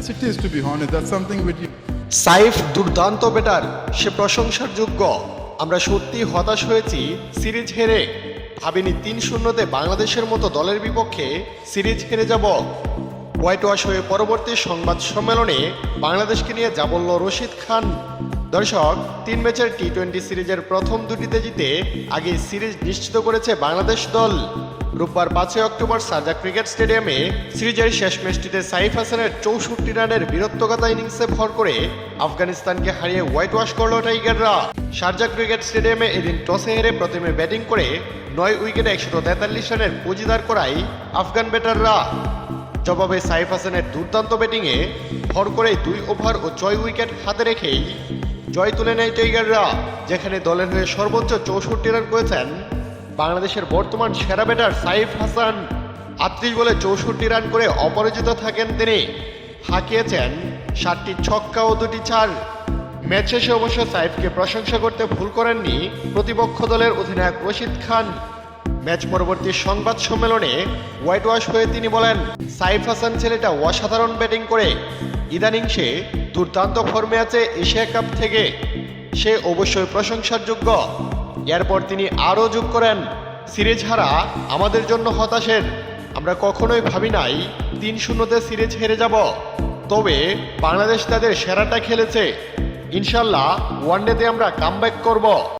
Yes, it is, to be honest. That's something which Saif দুর্দান্ত batter সে প্রশংসার যোগ্য আমরা সত্যি হতাশ হয়েছি সিরিজ হেরে। ভাবিনি তিন শূন্যতে বাংলাদেশের মতো দলের বিপক্ষে সিরিজ হেরে যাব। হোয়াইট ওয়াশ হয়ে পরবর্তী সংবাদ সম্মেলনে বাংলাদেশকে নিয়ে যা বলল রশিদ খান। দর্শক, তিন ম্যাচের টি টোয়েন্টি সিরিজের প্রথম দুটিতে জিতে আগে সিরিজ নিশ্চিত করেছে বাংলাদেশ দল। রোববার পাঁচই অক্টোবর সাজা ক্রিকেট স্টেডিয়ামে সিরিজের শেষ ম্যাচটিতে সাইফ হাসানের চৌষট্টি রানের বীরত্বগতা ইনিংসে ভর করে আফগানিস্তানকে হারিয়ে হোয়াইট ওয়াশ করল টাইগাররা। শারজা ক্রিকেট স্টেডিয়ামে এদিন টসে হেরে প্রথমে ব্যাটিং করে নয় উইকেটে একশো তেতাল্লিশ রানের পুঁজিদার করায় আফগান ব্যাটাররা। জবাবে সাইফ হাসানের দুর্দান্ত ব্যাটিংয়ে ভর করে দুই ওভার ও ছয় উইকেট হাতে রেখেই জয় তুলে নেয় টাইগাররা, যেখানে দলের হয়ে সর্বোচ্চ চৌষট্টি রান করেছেন বাংলাদেশের বর্তমান সেরা ব্যাটার সাইফ হাসান। আটত্রিশ বলে চৌষট্টি রান করে অপরাজিত থাকেন তিনি। হাঁকিয়েছেন সাতটি ছক্কা ও দুটি চার ম্যাচ শেষে অবশ্য সাইফকে প্রশংসা করতে ভুল করেননি প্রতিপক্ষ দলের অধিনায়ক রশিদ খান। ম্যাচ পরবর্তী সংবাদ সম্মেলনে হোয়াইট ওয়াশ হয়ে তিনি বলেন, সাইফ হাসান ছেলেটা অসাধারণ ব্যাটিং করে। ইদানিং সে দুর্দান্ত ফর্মে আছে এশিয়া কাপ থেকে। সে অবশ্যই প্রশংসার যোগ্য এরপর তিনি আরও যোগ করেন, সিরিজ হারা আমাদের জন্য হতাশের। আমরা কখনোই ভাবি নাই, তিন শূন্যতে সিরিজ হেরে যাব। তবে বাংলাদেশ তাদের সেরাটা খেলেছে। ইনশাল্লাহ, ওয়ানডেতে আমরা কামব্যাক করব।